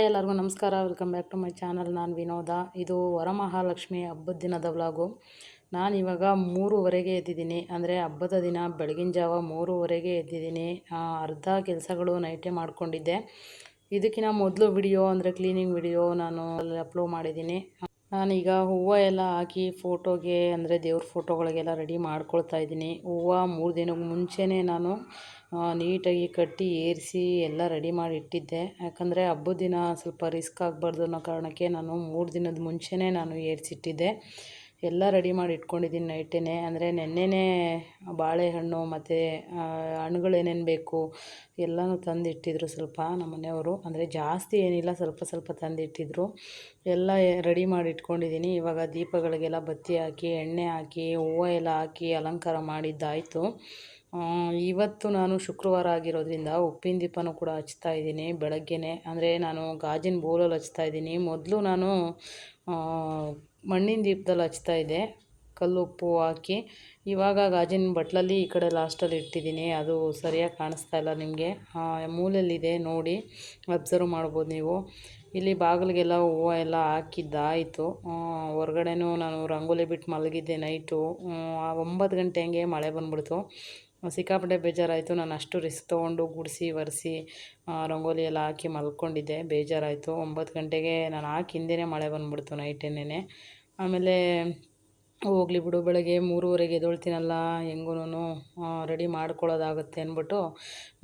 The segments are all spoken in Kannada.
ಹಾಯ್ ಎಲ್ಲರಿಗೂ ನಮಸ್ಕಾರ. Welcome back to my channel ನಾನು ವಿನೋದ. ಇದು ವರಮಹಾಲಕ್ಷ್ಮಿ ಹಬ್ಬದ ದಿನದ ವ್ಲಾಗು ನಾನು ಇವಾಗ ಮೂರುವರೆಗೆ ಎದ್ದಿದ್ದೀನಿ. ಅಂದರೆ ಹಬ್ಬದ ದಿನ, ಬೆಳಗಿನ ಜಾವ ಮೂರುವರೆಗೆ ಎದ್ದಿದ್ದೀನಿ. ಅರ್ಧ ಕೆಲಸಗಳು ನೈಟೇ ಮಾಡಿಕೊಂಡಿದ್ದೆ. ಇದಕ್ಕಿಂತ ಮೊದಲು ವಿಡಿಯೋ ಅಂದರೆ ಕ್ಲೀನಿಂಗ್ ವಿಡಿಯೋ ನಾನು ಅಲ್ಲಿ ಅಪ್ಲೋಡ್ ಮಾಡಿದ್ದೀನಿ. ನಾನೀಗ ಹೂವು ಎಲ್ಲ ಹಾಕಿ ಫೋಟೋಗೆ ಅಂದರೆ ದೇವ್ರ ಫೋಟೋಗಳಿಗೆಲ್ಲ ರೆಡಿ ಮಾಡ್ಕೊಳ್ತಾ ಇದ್ದೀನಿ. ಹೂವು ಮೂರು ದಿನಕ್ಕೆ ಮುಂಚೆನೇ ನಾನು ನೀಟಾಗಿ ಕಟ್ಟಿ ಏರಿಸಿ ಎಲ್ಲ ರೆಡಿ ಮಾಡಿ ಇಟ್ಟಿದ್ದೆ. ಯಾಕಂದರೆ ಹಬ್ಬದ ದಿನ ಸ್ವಲ್ಪ ರಿಸ್ಕ್ ಆಗಬಾರ್ದು ಅನ್ನೋ ಕಾರಣಕ್ಕೆ ನಾನು ಮೂರು ದಿನದ ಮುಂಚೆನೇ ನಾನು ಏರಿಸಿಟ್ಟಿದ್ದೆ. ಎಲ್ಲ ರೆಡಿ ಮಾಡಿ ಇಟ್ಕೊಂಡಿದ್ದೀನಿ ನೈಟೇ ಅಂದರೆ ನೆನ್ನೆನೇ ಬಾಳೆಹಣ್ಣು ಮತ್ತು ಹಣ್ಣುಗಳು ಏನೇನು ಬೇಕು ಎಲ್ಲನೂ ತಂದಿಟ್ಟಿದ್ರು ಸ್ವಲ್ಪ ನಮ್ಮ ಮನೆಯವರು ಅಂದರೆ ಜಾಸ್ತಿ ಏನಿಲ್ಲ, ಸ್ವಲ್ಪ ಸ್ವಲ್ಪ ತಂದಿಟ್ಟಿದ್ರು. ಎಲ್ಲ ರೆಡಿ ಮಾಡಿ ಇಟ್ಕೊಂಡಿದ್ದೀನಿ. ಇವಾಗ ದೀಪಗಳಿಗೆಲ್ಲ ಬತ್ತಿ ಹಾಕಿ, ಎಣ್ಣೆ ಹಾಕಿ, ಹೂವು ಎಲ್ಲ ಹಾಕಿ ಅಲಂಕಾರ ಮಾಡಿದ್ದಾಯಿತು. ಇವತ್ತು ನಾನು ಶುಕ್ರವಾರ ಆಗಿರೋದ್ರಿಂದ ಉಪ್ಪಿನ ದೀಪನೂ ಕೂಡ ಹಚ್ತಾ ಇದ್ದೀನಿ ಬೆಳಗ್ಗೆನೇ. ಅಂದರೆ ನಾನು ಗಾಜಿನ ಬೋಲಲ್ಲಿ ಹಚ್ತಾ ಇದ್ದೀನಿ. ಮೊದಲು ನಾನು ಮಣ್ಣಿನ ದೀಪದಲ್ಲಿ ಹಚ್ತಾ ಇದ್ದೆ ಕಲ್ಲುಪ್ಪು ಹಾಕಿ. ಇವಾಗ ಗಾಜಿನ ಬಟ್ಲಲ್ಲಿ ಈ ಕಡೆ ಲಾಸ್ಟಲ್ಲಿ ಇಟ್ಟಿದ್ದೀನಿ. ಅದು ಸರಿಯಾಗಿ ಕಾಣಿಸ್ತಾ ಇಲ್ಲ ನಿಮಗೆ. ಮೂಲೆಯಲ್ಲಿದೆ, ನೋಡಿ. ಅಬ್ಸರ್ವ್ ಮಾಡ್ಬೋದು ನೀವು. ಇಲ್ಲಿ ಬಾಗಿಲಿಗೆಲ್ಲ ಹೂವು ಎಲ್ಲ ಹಾಕಿದ್ದಾಯಿತು. ಹೊರ್ಗಡೆನೂ ನಾನು ರಂಗೋಲಿ ಬಿಟ್ಟು ಮಲಗಿದ್ದೆ ನೈಟು ಒಂಬತ್ತು ಗಂಟೆ ಹಂಗೆ ಮಳೆ ಬಂದ್ಬಿಡ್ತು. ಸಿಕ್ಕಾಪಟ್ಟೆ ಬೇಜಾರಾಯಿತು. ನಾನು ಅಷ್ಟು ರಿಸ್ಕ್ ತೊಗೊಂಡು ಗುಡಿಸಿ, ಒರೆಸಿ ರಂಗೋಲಿ ಎಲ್ಲ ಹಾಕಿ ಮಲ್ಕೊಂಡಿದ್ದೆ. ಬೇಜಾರಾಯಿತು. ಒಂಬತ್ತು ಗಂಟೆಗೆ ನಾನು ಹಾಕಿ ಹಿಂದೆ ಮಳೆ ಬಂದ್ಬಿಡ್ತು ನೈಟೇನೆ ಆಮೇಲೆ ಹೋಗ್ಲಿ ಬಿಡು, ಬೆಳಗ್ಗೆ ಮೂರುವರೆಗೆ ಎದ್ದೊಳ್ತೀನಲ್ಲ ಹೆಂಗೂ ರೆಡಿ ಮಾಡ್ಕೊಳ್ಳೋದಾಗುತ್ತೆ ಅಂದ್ಬಿಟ್ಟು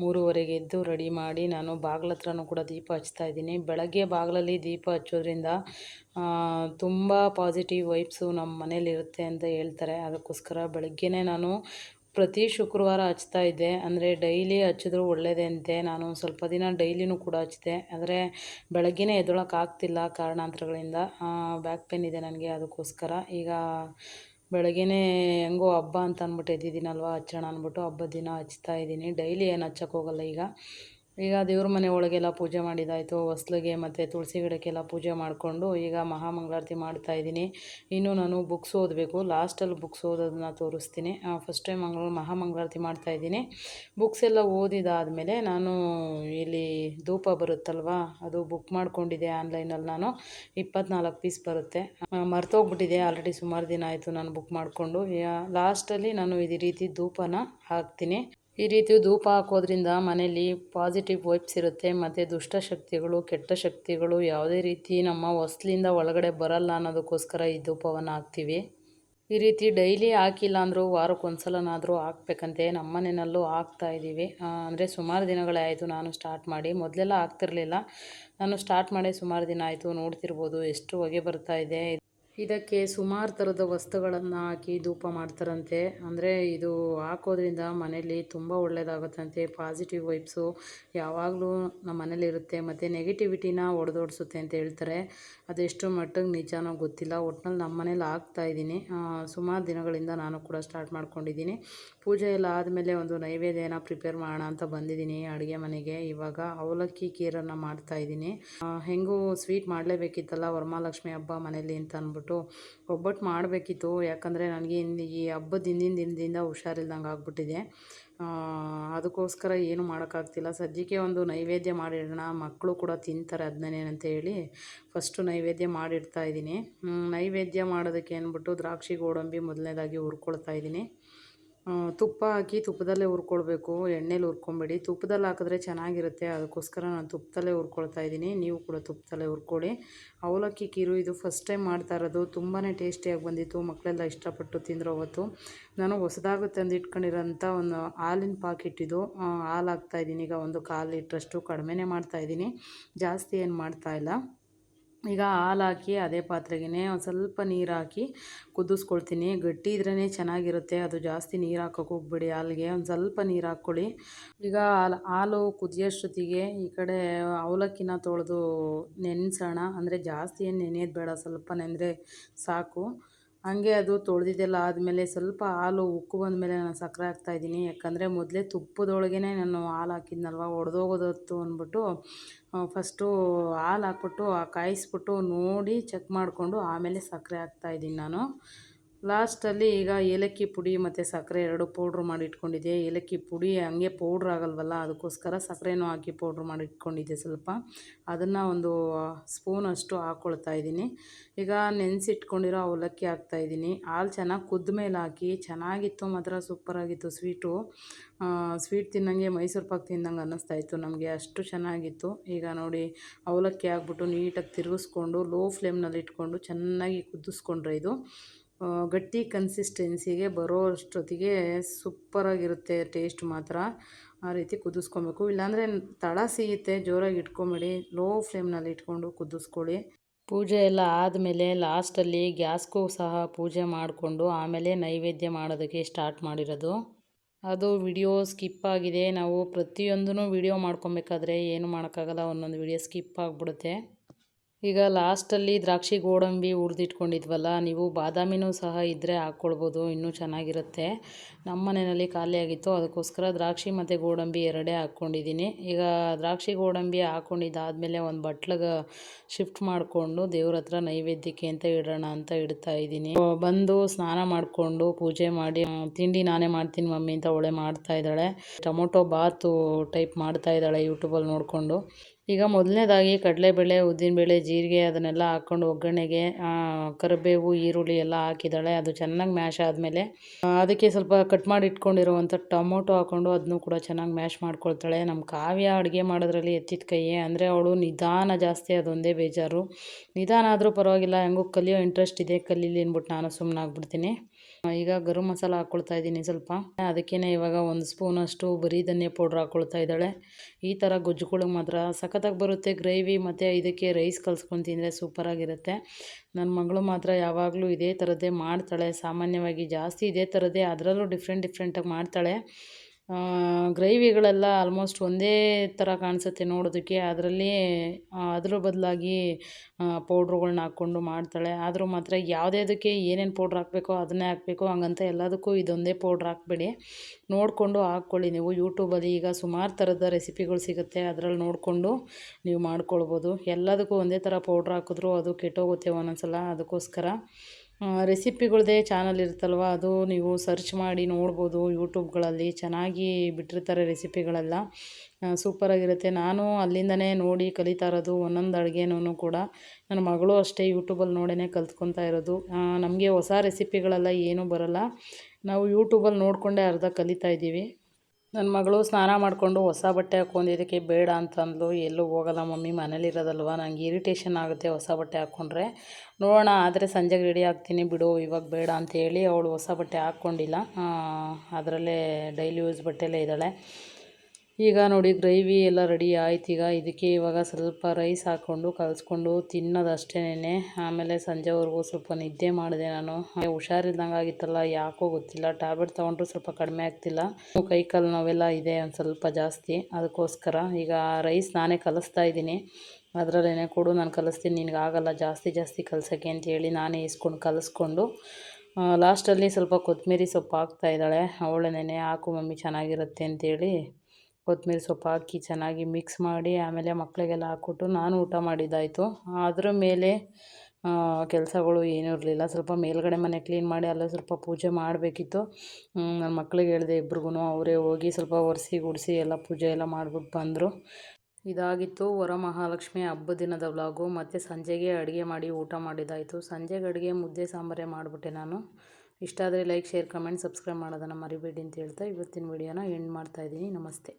ಮೂರುವರೆಗೆ ಎದ್ದು ರೆಡಿ ಮಾಡಿ ನಾನು ಬಾಗ್ಲ ಹತ್ರನೂ ಕೂಡ ದೀಪ ಹಚ್ತಾ ಇದ್ದೀನಿ. ಬೆಳಗ್ಗೆ ಬಾಗಿಲಲ್ಲಿ ದೀಪ ಹಚ್ಚೋದ್ರಿಂದ ತುಂಬ ಪಾಸಿಟಿವ್ ವೈಬ್ಸು ನಮ್ಮ ಮನೇಲಿರುತ್ತೆ ಅಂತ ಹೇಳ್ತಾರೆ. ಅದಕ್ಕೋಸ್ಕರ ಬೆಳಗ್ಗೆನೇ ನಾನು ಪ್ರತಿ ಶುಕ್ರವಾರ ಹಚ್ತಾ ಇದ್ದೆ. ಅಂದರೆ ಡೈಲಿ ಹಚ್ಚಿದ್ರು ಒಳ್ಳೆಯದೇ ಅಂತೆ. ನಾನು ಸ್ವಲ್ಪ ದಿನ ಡೈಲಿನೂ ಕೂಡ ಹಚ್ಚಿದೆ. ಆದರೆ ಬೆಳಗ್ಗೆನೇ ಎದ್ದೊಳಕ್ಕಾಗ್ತಿಲ್ಲ ಕಾರಣಾಂತರಗಳಿಂದ. ಬ್ಯಾಕ್ ಪೇನ್ ಇದೆ ನನಗೆ ಅದಕ್ಕೋಸ್ಕರ. ಈಗ ಬೆಳಗ್ಗೆನೇ ಹೆಂಗೋ ಹಬ್ಬ ಅಂತ ಅಂದ್ಬಿಟ್ಟು ಎದ್ದಿದ್ದೀನಲ್ವ, ಹಚ್ಚೋಣ ಅಂದ್ಬಿಟ್ಟು ಹಬ್ಬದ ದಿನ ಹಚ್ತಾ ಇದ್ದೀನಿ. ಡೈಲಿ ಏನು ಹಚ್ಚೋಕ್ಕೋಗಲ್ಲ ಈಗ. ಈಗ ದೇವ್ರ ಮನೆ ಒಳಗೆಲ್ಲ ಪೂಜೆ ಮಾಡಿದ್ದಾಯಿತು ಹೊಸ್ಲಿಗೆ ಮತ್ತು ತುಳಸಿ ಗಿಡಕ್ಕೆಲ್ಲ ಪೂಜೆ ಮಾಡಿಕೊಂಡು ಈಗ ಮಹಾಮಂಗಳಾರತಿ ಮಾಡ್ತಾ ಇದ್ದೀನಿ. ಇನ್ನು ನಾನು ಬುಕ್ಸ್ ಓದಬೇಕು. ಲಾಸ್ಟಲ್ಲಿ ಬುಕ್ಸ್ ಓದೋದನ್ನ ತೋರಿಸ್ತೀನಿ. ಫಸ್ಟ್ ಟೈಮ್ ಮಂಗಳ, ಮಹಾಮಂಗಳಾರತಿ ಮಾಡ್ತಾ ಇದ್ದೀನಿ. ಬುಕ್ಸ್ ಎಲ್ಲ ಓದಿದಾದಮೇಲೆ ನಾನು ಇಲ್ಲಿ ಧೂಪ ಬರುತ್ತಲ್ವಾ, ಅದು ಬುಕ್ ಮಾಡಿಕೊಂಡಿದ್ದೆ ಆನ್ಲೈನಲ್ಲಿ ನಾನು. ಇಪ್ಪತ್ನಾಲ್ಕು ಪೀಸ್ ಬರುತ್ತೆ. ಮರ್ತೋಗ್ಬಿಟ್ಟಿದೆ. ಆಲ್ರೆಡಿ ಸುಮಾರು ದಿನ ಆಯಿತು ನಾನು ಬುಕ್ ಮಾಡಿಕೊಂಡು. ಲಾಸ್ಟಲ್ಲಿ ನಾನು ಇದೇ ರೀತಿ ಧೂಪನ ಹಾಕ್ತೀನಿ. ಈ ರೀತಿ ಧೂಪ ಹಾಕೋದ್ರಿಂದ ಮನೆಯಲ್ಲಿ ಪಾಸಿಟಿವ್ ವೈಬ್ಸ್ ಇರುತ್ತೆ, ಮತ್ತು ದುಷ್ಟಶಕ್ತಿಗಳು ಕೆಟ್ಟ ಶಕ್ತಿಗಳು ಯಾವುದೇ ರೀತಿ ನಮ್ಮ ಹೊಸ್ಲಿಂದ ಒಳಗಡೆ ಬರಲ್ಲ ಅನ್ನೋದಕ್ಕೋಸ್ಕರ ಈ ಧೂಪವನ್ನು ಹಾಕ್ತೀವಿ. ಈ ರೀತಿ ಡೈಲಿ ಹಾಕಿಲ್ಲ ಅಂದರೂ ವಾರಕ್ಕೊಂದ್ಸಲನಾದರೂ ಹಾಕ್ಬೇಕಂತೆ, ನಮ್ಮ ಮನೆಯಲ್ಲೂ ಹಾಕ್ತಾ ಇದ್ದೀವಿ. ಅಂದರೆ ಸುಮಾರು ದಿನಗಳೇ ಆಯಿತು ನಾನು ಸ್ಟಾರ್ಟ್ ಮಾಡಿ. ಮೊದಲೆಲ್ಲ ಹಾಕ್ತಿರ್ಲಿಲ್ಲ. ನಾನು ಸ್ಟಾರ್ಟ್ ಮಾಡಿ ಸುಮಾರು ದಿನ ಆಯಿತು ನೋಡ್ತಿರ್ಬೋದು, ಎಷ್ಟು ಹೊಗೆ ಬರ್ತಾ ಇದೆ. ಇದಕ್ಕೆ ಸುಮಾರು ಥರದ ವಸ್ತುಗಳನ್ನು ಹಾಕಿ ಧೂಪ ಮಾಡ್ತಾರಂತೆ. ಅಂದರೆ ಇದು ಹಾಕೋದ್ರಿಂದ ಮನೇಲಿ ತುಂಬ ಒಳ್ಳೆಯದಾಗುತ್ತಂತೆ ಪಾಸಿಟಿವ್ ವೈಬ್ಸು ಯಾವಾಗಲೂ ನಮ್ಮ ಮನೇಲಿರುತ್ತೆ ಮತ್ತು ನೆಗೆಟಿವಿಟಿನ ಹೊಡೆದೋಡಿಸುತ್ತೆ ಅಂತ ಹೇಳ್ತಾರೆ. ಅದೆಷ್ಟು ಮಟ್ಟಿಗೆ ನಿಜಾನೋ ಗೊತ್ತಿಲ್ಲ. ಒಟ್ನಲ್ಲಿ ನಮ್ಮ ಮನೇಲಿ ಹಾಕ್ತಾ ಇದ್ದೀನಿ. ಸುಮಾರು ದಿನಗಳಿಂದ ನಾನು ಕೂಡ ಸ್ಟಾರ್ಟ್ ಮಾಡ್ಕೊಂಡಿದ್ದೀನಿ. ಪೂಜೆ ಎಲ್ಲ ಆದಮೇಲೆ ಒಂದು ನೈವೇದ್ಯನ ಪ್ರಿಪೇರ್ ಮಾಡೋಣ ಅಂತ ಬಂದಿದ್ದೀನಿ ಅಡುಗೆ ಮನೆಗೆ. ಇವಾಗ ಅವಲಕ್ಕಿ ಖೀರನ್ನು ಮಾಡ್ತಾಯಿದ್ದೀನಿ ಹೆಂಗೂ ಸ್ವೀಟ್ ಮಾಡಲೇಬೇಕಿತ್ತಲ್ಲ ವರಮಹಾಲಕ್ಷ್ಮಿ ಹಬ್ಬ ಮನೇಲಿ ಅಂತ ಅಂದ್ಬಿಟ್ಟು. ಒಬ್ಬಟ್ಟು ಮಾಡಬೇಕಿತ್ತು. ಯಾಕಂದರೆ ನನಗೆ ಈ ಹಬ್ಬದ ಹಿಂದಿನ ದಿನದಿಂದ ಹುಷಾರಿಲ್ದಂಗೆ ಆಗ್ಬಿಟ್ಟಿದೆ. ಅದಕ್ಕೋಸ್ಕರ ಏನು ಮಾಡೋಕ್ಕಾಗ್ತಿಲ್ಲ. ಸದ್ಯಕ್ಕೆ ಒಂದು ನೈವೇದ್ಯ ಮಾಡಿಡೋಣ. ಮಕ್ಕಳು ಕೂಡ ತಿಂತಾರೆ ಅದನ್ನೇ ಅಂತ ಹೇಳಿ ಫಸ್ಟು ನೈವೇದ್ಯ ಮಾಡಿಡ್ತಾ ಇದ್ದೀನಿ. ನೈವೇದ್ಯ ಮಾಡೋದಕ್ಕೆ ಅಂದ್ಬಿಟ್ಟು ದ್ರಾಕ್ಷಿ, ಗೋಡಂಬಿ ಮೊದಲನೇದಾಗಿ ಹುರ್ಕೊಳ್ತಾ ಇದ್ದೀನಿ. ತುಪ್ಪ ಹಾಕಿ ತುಪ್ಪದಲ್ಲೇ ಹುರ್ಕೊಳ್ಬೇಕು. ಎಣ್ಣೆಲಿ ಹುರ್ಕೊಂಬೇಡಿ. ತುಪ್ಪದಲ್ಲಿ ಹಾಕಿದ್ರೆ ಚೆನ್ನಾಗಿರುತ್ತೆ. ಅದಕ್ಕೋಸ್ಕರ ನಾನು ತುಪ್ಪದಲ್ಲೇ ಹುರ್ಕೊಳ್ತಾ ಇದ್ದೀನಿ. ನೀವು ಕೂಡ ತುಪ್ಪದಲ್ಲೇ ಹುರ್ಕೊಳ್ಳಿ ಅವಲಕ್ಕಿ ಕೀರು ಇದು ಫಸ್ಟ್ ಟೈಮ್ ಮಾಡ್ತಾ ಇರೋದು. ತುಂಬಾ ಟೇಸ್ಟಿಯಾಗಿ ಬಂದಿತ್ತು. ಮಕ್ಕಳೆಲ್ಲ ಇಷ್ಟಪಟ್ಟು ತಿಂದರು ಅವತ್ತು. ನಾನು ಹೊಸದಾಗಿ ತಂದು ಇಟ್ಕೊಂಡಿರೋಂಥ ಒಂದು ಹಾಲಿನ ಪಾಕಿಟ್ ಇದು ಹಾಲು ಹಾಕ್ತಾಯಿದ್ದೀನಿ ಈಗ ಒಂದು ಕಾಲು ಲೀಟ್ರಷ್ಟು ಕಡಿಮೆನೇ ಮಾಡ್ತಾಯಿದ್ದೀನಿ ಜಾಸ್ತಿ ಏನು ಮಾಡ್ತಾಯಿಲ್ಲ ಈಗ ಹಾಲು ಹಾಕಿ ಅದೇ ಪಾತ್ರೆಗೆ ಒಂದು ಸ್ವಲ್ಪ ನೀರು ಹಾಕಿ ಕುದಿಸ್ಕೊಳ್ತೀನಿ. ಗಟ್ಟಿ ಇದ್ರೇ ಚೆನ್ನಾಗಿರುತ್ತೆ. ಅದು ಜಾಸ್ತಿ ನೀರು ಹಾಕೋಕೆ ಹೋಗ್ಬೇಡಿ. ಹಾಲಿಗೆ ಒಂದು ಸ್ವಲ್ಪ ನೀರು ಹಾಕ್ಕೊಳ್ಳಿ. ಈಗ ಹಾಲು ಹಾಲು ಕುದಿಯೋಷ್ಟೊತ್ತಿಗೆ ಈ ಕಡೆ ಅವಲಕ್ಕಿನ ತೊಳೆದು ನೆನೆಸೋಣ. ಅಂದರೆ ಜಾಸ್ತಿ ಏನು ನೆನೆಯೋದು ಬೇಡ. ಸ್ವಲ್ಪ ನೆನೆದ್ರೆ ಸಾಕು. ಹಾಗೆ ಅದು ತೊಳೆದಿದ್ದೆಲ್ಲ ಆದಮೇಲೆ ಸ್ವಲ್ಪ ಹಾಲು ಉಕ್ಕು ಬಂದಮೇಲೆ ನಾನು ಸಕ್ಕರೆ ಹಾಕ್ತಾಯಿದ್ದೀನಿ. ಯಾಕಂದರೆ ಮೊದಲೇ ತುಪ್ಪದೊಳಗೇ ನಾನು ಹಾಲು ಹಾಕಿದ್ನಲ್ವ, ಒಡೆದೋಗೋದತ್ತು ಅಂದ್ಬಿಟ್ಟು ಫಸ್ಟು ಹಾಲು ಹಾಕ್ಬಿಟ್ಟು ಕಾಯಿಸ್ಬಿಟ್ಟು ನೋಡಿ ಚೆಕ್ ಮಾಡಿಕೊಂಡು ಆಮೇಲೆ ಸಕ್ಕರೆ ಹಾಕ್ತಾಯಿದ್ದೀನಿ ನಾನು. ಲಾಸ್ಟಲ್ಲಿ ಈಗ ಏಲಕ್ಕಿ ಪುಡಿ ಮತ್ತು ಸಕ್ಕರೆ ಎರಡು ಪೌಡ್ರ್ ಮಾಡಿ ಇಟ್ಕೊಂಡಿದ್ದೆ. ಏಲಕ್ಕಿ ಪುಡಿ ಹಂಗೆ ಪೌಡ್ರ್ ಆಗಲ್ವಲ್ಲ, ಅದಕ್ಕೋಸ್ಕರ ಸಕ್ಕರೆನೂ ಹಾಕಿ ಪೌಡ್ರ್ ಮಾಡಿ ಇಟ್ಕೊಂಡಿದ್ದೆ ಸ್ವಲ್ಪ. ಅದನ್ನು ಒಂದು ಸ್ಪೂನಷ್ಟು ಹಾಕ್ಕೊಳ್ತಾ ಇದ್ದೀನಿ. ಈಗ ನೆನೆಸಿಟ್ಕೊಂಡಿರೋ ಅವಲಕ್ಕಿ ಹಾಕ್ತಾ ಇದ್ದೀನಿ. ಹಾಲು ಚೆನ್ನಾಗಿ ಕುದ್ದ ಮೇಲೆ ಹಾಕಿ, ಚೆನ್ನಾಗಿತ್ತು ಮಾತ್ರ ಸೂಪರಾಗಿತ್ತು ಸ್ವೀಟು. ಸ್ವೀಟ್ ತಿನ್ನಂಗೆ ಮೈಸೂರು ಪಾಕ್ ತಿನ್ನಂಗೆ ಅನ್ನಿಸ್ತಾ ಇತ್ತು ನಮಗೆ, ಅಷ್ಟು ಚೆನ್ನಾಗಿತ್ತು. ಈಗ ನೋಡಿ, ಅವಲಕ್ಕಿ ಹಾಕ್ಬಿಟ್ಟು ನೀಟಾಗಿ ತಿರುಗಿಸ್ಕೊಂಡು, ಲೋ ಫ್ಲೇಮ್ನಲ್ಲಿ ಇಟ್ಕೊಂಡು ಚೆನ್ನಾಗಿ ಕುದಿಸ್ಕೊಂಡ್ರೆ ಇದು. ಗಟ್ಟಿ ಕನ್ಸಿಸ್ಟೆನ್ಸಿಗೆ ಬರೋ ಅಷ್ಟೊತ್ತಿಗೆ ಸೂಪರಾಗಿರುತ್ತೆ ಟೇಸ್ಟ್ ಮಾತ್ರ. ಆ ರೀತಿ ಕುದಿಸ್ಕೊಬೇಕು. ಇಲ್ಲಾಂದರೆ ತಳ ಸಿಗುತ್ತೆ ಜೋರಾಗಿ ಇಟ್ಕೊಂಬೇಡಿ. ಲೋ ಫ್ಲೇಮ್ನಲ್ಲಿ ಇಟ್ಕೊಂಡು ಕುದಿಸ್ಕೊಳ್ಳಿ. ಪೂಜೆ ಎಲ್ಲ ಆದಮೇಲೆ ಲಾಸ್ಟಲ್ಲಿ ಗ್ಯಾಸ್ಗೂ ಸಹ ಪೂಜೆ ಮಾಡಿಕೊಂಡು ಆಮೇಲೆ ನೈವೇದ್ಯ ಮಾಡೋದಕ್ಕೆ ಸ್ಟಾರ್ಟ್ ಮಾಡಿರೋದು. ಅದು ವಿಡಿಯೋ ಸ್ಕಿಪ್ ಆಗಿದೆ. ನಾವು ಪ್ರತಿಯೊಂದೂ ವಿಡಿಯೋ ಮಾಡ್ಕೊಬೇಕಾದ್ರೆ ಏನು ಮಾಡೋಕ್ಕಾಗಲ್ಲ, ಒಂದೊಂದು ವಿಡಿಯೋ ಸ್ಕಿಪ್ ಆಗಿಬಿಡುತ್ತೆ. ಈಗ ಲಾಸ್ಟಲ್ಲಿ ದ್ರಾಕ್ಷಿ ಗೋಡಂಬಿ ಉರಿದಿಟ್ಕೊಂಡಿದ್ವಲ್ಲ, ನೀವು ಬಾದಾಮಿನೂ ಸಹ ಇದ್ದರೆ ಹಾಕ್ಕೊಳ್ಬೋದು, ಇನ್ನೂ ಚೆನ್ನಾಗಿರುತ್ತೆ. ನಮ್ಮ ಮನೆಯಲ್ಲಿ ಖಾಲಿಯಾಗಿತ್ತು ಅದಕ್ಕೋಸ್ಕರ ದ್ರಾಕ್ಷಿ ಮತ್ತು ಗೋಡಂಬಿ ಎರಡೇ ಹಾಕ್ಕೊಂಡಿದ್ದೀನಿ. ಈಗ ದ್ರಾಕ್ಷಿ ಗೋಡಂಬಿ ಹಾಕ್ಕೊಂಡಿದ್ದಾದಮೇಲೆ ಒಂದು ಬಟ್ಲಿಗೆ ಶಿಫ್ಟ್ ಮಾಡಿಕೊಂಡು ದೇವ್ರ ಹತ್ರ ನೈವೇದ್ಯಕ್ಕೆ ಅಂತ ಇಡೋಣ ಅಂತ ಇಡ್ತಾ ಇದ್ದೀನಿ. ಬಂದು ಸ್ನಾನ ಮಾಡಿಕೊಂಡು ಪೂಜೆ ಮಾಡಿ ತಿಂಡಿ ನಾನೇ ಮಾಡ್ತೀನಿ ಮಮ್ಮಿ ಅಂತ ಒಳ್ಳೆ ಮಾಡ್ತಾ ಇದ್ದಾಳೆ. ಟೊಮೊಟೊ ಬಾತು ಟೈಪ್ ಮಾಡ್ತಾ ಇದ್ದಾಳೆ ಯೂಟ್ಯೂಬಲ್ಲಿ ನೋಡಿಕೊಂಡು. ಈಗ ಮೊದಲನೇದಾಗಿ ಕಡಲೆಬೇಳೆ, ಉದ್ದಿನಬೇಳೆ, ಜೀರಿಗೆ ಅದನ್ನೆಲ್ಲ ಹಾಕ್ಕೊಂಡು ಒಗ್ಗರಣೆಗೆ ಕರಿಬೇವು, ಈರುಳ್ಳಿ ಎಲ್ಲ ಹಾಕಿದ್ದಾಳೆ. ಅದು ಚೆನ್ನಾಗಿ ಮ್ಯಾಶ್ ಆದಮೇಲೆ ಅದಕ್ಕೆ ಸ್ವಲ್ಪ ಕಟ್ ಮಾಡಿ ಇಟ್ಕೊಂಡಿರುವಂಥ ಟೊಮೊಟೊ ಹಾಕ್ಕೊಂಡು ಅದನ್ನು ಕೂಡ ಚೆನ್ನಾಗಿ ಮ್ಯಾಶ್ ಮಾಡ್ಕೊಳ್ತಾಳೆ. ನಮ್ಮ ಕಾವ್ಯ ಅಡುಗೆ ಮಾಡೋದ್ರಲ್ಲಿ ಎತ್ತಿದ ಕೈಯೇ ಅಂದರೆ ಅವಳು ನಿಧಾನ ಜಾಸ್ತಿ ಅದೊಂದೇ ಬೇಜಾರು. ನಿಧಾನ ಆದರೂ ಪರವಾಗಿಲ್ಲ, ಹೆಂಗೂ ಕಲಿಯೋ ಇಂಟ್ರೆಸ್ಟ್ ಇದೆ. ಕಲೀಲಿ ಅಂದ್ಬಿಟ್ಟು ನಾನು ಸುಮ್ಮನೆ ಆಗ್ಬಿಡ್ತೀನಿ ಈಗ ಗರಂ ಮಸಾಲ ಹಾಕ್ಕೊಳ್ತಾ ಇದ್ದೀನಿ ಸ್ವಲ್ಪ. ಅದಕ್ಕೇನೆ ಇವಾಗ ಒಂದು ಸ್ಪೂನಷ್ಟು ಬರೀ ಧನ್ಯ ಪೌಡ್ರ್ ಹಾಕೊಳ್ತಾ ಇದ್ದಾಳೆ. ಈ ಥರ ಗೊಜ್ಜುಗಳಿಗೆ ಮಾತ್ರ ಸಖತ್ತಾಗಿ ಬರುತ್ತೆ ಗ್ರೇವಿ ಮತ್ತು ಇದಕ್ಕೆ ರೈಸ್ ಕಲ್ಸ್ಕೊಂಡು ತಿಂದರೆ ಸೂಪರಾಗಿರುತ್ತೆ ನನ್ನ ಮಗಳು ಮಾತ್ರ ಯಾವಾಗಲೂ ಇದೇ ಥರದ್ದೇ ಮಾಡ್ತಾಳೆ. ಸಾಮಾನ್ಯವಾಗಿ ಜಾಸ್ತಿ ಇದೇ ಥರದ್ದೇ ಅದರಲ್ಲೂ ಡಿಫ್ರೆಂಟ್ ಡಿಫ್ರೆಂಟಾಗಿ ಮಾಡ್ತಾಳೆ. ಗ್ರೇವಿಗಳೆಲ್ಲ ಆಲ್ಮೋಸ್ಟ್ ಒಂದೇ ಥರ ಕಾಣಿಸುತ್ತೆ ನೋಡೋದಕ್ಕೆ. ಅದರಲ್ಲಿ ಅದ್ರ ಬದಲಾಗಿ ಪೌಡ್ರುಗಳ್ನ ಹಾಕ್ಕೊಂಡು ಮಾಡ್ತಾಳೆ. ಆದರೂ ಮಾತ್ರ ಯಾವುದ್ಯಾವ್ದಕ್ಕೆ ಏನೇನು ಪೌಡ್ರ್ ಹಾಕಬೇಕೋ ಅದನ್ನೇ ಹಾಕಬೇಕು. ಹಂಗಂತ ಎಲ್ಲದಕ್ಕೂ ಇದೊಂದೇ ಪೌಡ್ರ್ ಹಾಕ್ಬೇಡಿ. ನೋಡಿಕೊಂಡು ಹಾಕ್ಕೊಳ್ಳಿ ನೀವು. ಯೂಟ್ಯೂಬಲ್ಲಿ ಈಗ ಸುಮಾರು ಥರದ ರೆಸಿಪಿಗಳು ಸಿಗುತ್ತೆ. ಅದರಲ್ಲಿ ನೋಡಿಕೊಂಡು ನೀವು ಮಾಡ್ಕೊಳ್ಬೋದು. ಎಲ್ಲದಕ್ಕೂ ಒಂದೇ ಥರ ಪೌಡ್ರ್ ಹಾಕಿದ್ರೂ ಅದು ಕೆಟ್ಟೋಗುತ್ತೆ ಒಂದೊಂದು ಸಲ ಅದಕ್ಕೋಸ್ಕರ ರೆಸಿಪಿಗಳ್ದೇ ಚಾನಲ್ ಇರುತ್ತಲ್ವ, ಅದು ನೀವು ಸರ್ಚ್ ಮಾಡಿ ನೋಡ್ಬೋದು, ಯೂಟ್ಯೂಬ್ಗಳಲ್ಲಿ ಚೆನ್ನಾಗಿ ಬಿಟ್ಟಿರ್ತಾರೆ ರೆಸಿಪಿಗಳೆಲ್ಲ. ಸೂಪರಾಗಿರುತ್ತೆ. ನಾನು ಅಲ್ಲಿಂದನೇ ನೋಡಿ ಕಲಿತಾ ಇರೋದು ಒಂದೊಂದು ಅಡುಗೆನೂ ಕೂಡ. ನನ್ನ ಮಗಳು ಅಷ್ಟೇ ಯೂಟ್ಯೂಬಲ್ಲಿ ನೋಡೇ ಕಲ್ತ್ಕೊತಾ ಇರೋದು. ನಮಗೆ ಹೊಸ ರೆಸಿಪಿಗಳೆಲ್ಲ ಏನೂ ಬರೋಲ್ಲ. ನಾವು ಯೂಟ್ಯೂಬಲ್ಲಿ ನೋಡಿಕೊಂಡೇ ಅರ್ಧ ಕಲಿತಾ ಇದ್ದೀವಿ. ನನ್ನ ಮಗಳು ಸ್ನಾನ ಮಾಡಿಕೊಂಡು ಹೊಸ ಬಟ್ಟೆ ಹಾಕ್ಕೊಂಡಿದ್ದಕ್ಕೆ ಬೇಡ ಅಂತಂದಳು ಎಲ್ಲೂ ಹೋಗಲ್ಲ ಮಮ್ಮಿ, ಮನೇಲಿರೋದಲ್ವ? ನಂಗೆ ಇರಿಟೇಷನ್ ಆಗುತ್ತೆ ಹೊಸ ಬಟ್ಟೆ ಹಾಕ್ಕೊಂಡ್ರೆ ನೋಡೋಣ, ಆದರೆ ಸಂಜೆಗೆ ರೆಡಿ ಆಗ್ತೀನಿ ಬಿಡು, ಇವಾಗ ಬೇಡ ಅಂತೇಳಿ ಅವಳು ಹೊಸ ಬಟ್ಟೆ ಹಾಕ್ಕೊಂಡಿಲ್ಲ. ಅದರಲ್ಲೇ ಡೈಲಿ ಯೂಸ್ ಬಟ್ಟೆಲ್ಲೇ ಇದ್ದಾಳೆ. ಈಗ ನೋಡಿ, ಗ್ರೇವಿ ಎಲ್ಲ ರೆಡಿ ಆಯ್ತು. ಈಗ ಇದಕ್ಕೆ ಇವಾಗ ಸ್ವಲ್ಪ ರೈಸ್ ಹಾಕ್ಕೊಂಡು ಕಲಿಸ್ಕೊಂಡು ತಿನ್ನೋದು ಆಮೇಲೆ ಸಂಜೆವರೆಗೂ ಸ್ವಲ್ಪ ನಿದ್ದೆ ಮಾಡಿದೆ ನಾನು. ಹುಷಾರಿಲ್ದಂಗೆ ಆಗಿತ್ತಲ್ಲ, ಯಾಕೋ ಗೊತ್ತಿಲ್ಲ. ಟ್ಯಾಬ್ಲೆಟ್ ತೊಗೊಂಡ್ರು ಸ್ವಲ್ಪ ಕಡಿಮೆ ಆಗ್ತಿಲ್ಲ. ಕೈ ಕಾಲು ನೋವೆಲ್ಲ ಇದೆ ಒಂದು ಸ್ವಲ್ಪ ಜಾಸ್ತಿ. ಅದಕ್ಕೋಸ್ಕರ ಈಗ ರೈಸ್ ನಾನೇ ಕಲಿಸ್ತಾ ಇದ್ದೀನಿ. ಅದರಲ್ಲೇನೆ ಕೊಡು ನಾನು ಕಲಿಸ್ತೀನಿ. ನಿನಗೆ ಆಗಲ್ಲ, ಜಾಸ್ತಿ ಜಾಸ್ತಿ ಕಲಸೋಕ್ಕೆ ಅಂತೇಳಿ ನಾನೇ ಇಸ್ಕೊಂಡು ಕಲಿಸ್ಕೊಂಡು ಲಾಸ್ಟಲ್ಲಿ ಸ್ವಲ್ಪ ಕೊತ್ತಂಬರಿ ಸೊಪ್ಪು ಹಾಕ್ತಾ ಇದ್ದಾಳೆ. ನೆನೆ ಹಾಕು ಮಮ್ಮಿ, ಚೆನ್ನಾಗಿರುತ್ತೆ ಅಂತೇಳಿ ಕೊತ್ತಂಬರಿ ಸೊಪ್ಪು ಹಾಕಿ ಚೆನ್ನಾಗಿ ಮಿಕ್ಸ್ ಮಾಡಿ ಆಮೇಲೆ ಮಕ್ಕಳಿಗೆಲ್ಲ ಹಾಕ್ಕೊಟ್ಟು ನಾನು ಊಟ ಮಾಡಿದ್ದಾಯಿತು. ಅದ್ರ ಮೇಲೆ ಕೆಲಸಗಳು ಏನೂ ಇರಲಿಲ್ಲ. ಸ್ವಲ್ಪ ಮೇಲ್ಗಡೆ ಮನೆ ಕ್ಲೀನ್ ಮಾಡಿ ಅಲ್ಲೇ ಸ್ವಲ್ಪ ಪೂಜೆ ಮಾಡಬೇಕಿತ್ತು. ನನ್ನ ಮಕ್ಳಿಗೆ ಹೇಳಿದೆ ಇಬ್ರಿಗೂ ಅವರೇ ಹೋಗಿ ಸ್ವಲ್ಪ ಒರೆಸಿ ಗುಡಿಸಿ ಎಲ್ಲ ಪೂಜೆ ಎಲ್ಲ ಮಾಡಿಬಿಟ್ಟು ಬಂದರು. ಇದಾಗಿತ್ತು ವರಮಹಾಲಕ್ಷ್ಮಿ ಹಬ್ಬದ ದಿನದ ವ್ಲಾಗು ಮತ್ತು ಸಂಜೆಗೆ ಅಡುಗೆ ಮಾಡಿ ಊಟ ಮಾಡಿದ್ದಾಯಿತು. ಸಂಜೆಗೆ ಅಡುಗೆ, ಮುದ್ದೆ, ಸಾಂಬಾರೇ ಮಾಡಿಬಿಟ್ಟೆ ನಾನು. ಇಷ್ಟ ಆದರೆ ಲೈಕ್ ಶೇರ್ ಕಮೆಂಟ್ ಸಬ್ಸ್ಕ್ರೈಬ್ ಮಾಡೋದನ್ನು ಮರಿಬೇಡಿ ಅಂತ ಹೇಳ್ತಾ ಇವತ್ತಿನ ವಿಡಿಯೋನ ಎಂಡ್ ಮಾಡ್ತಾಯಿದ್ದೀನಿ ನಮಸ್ತೆ.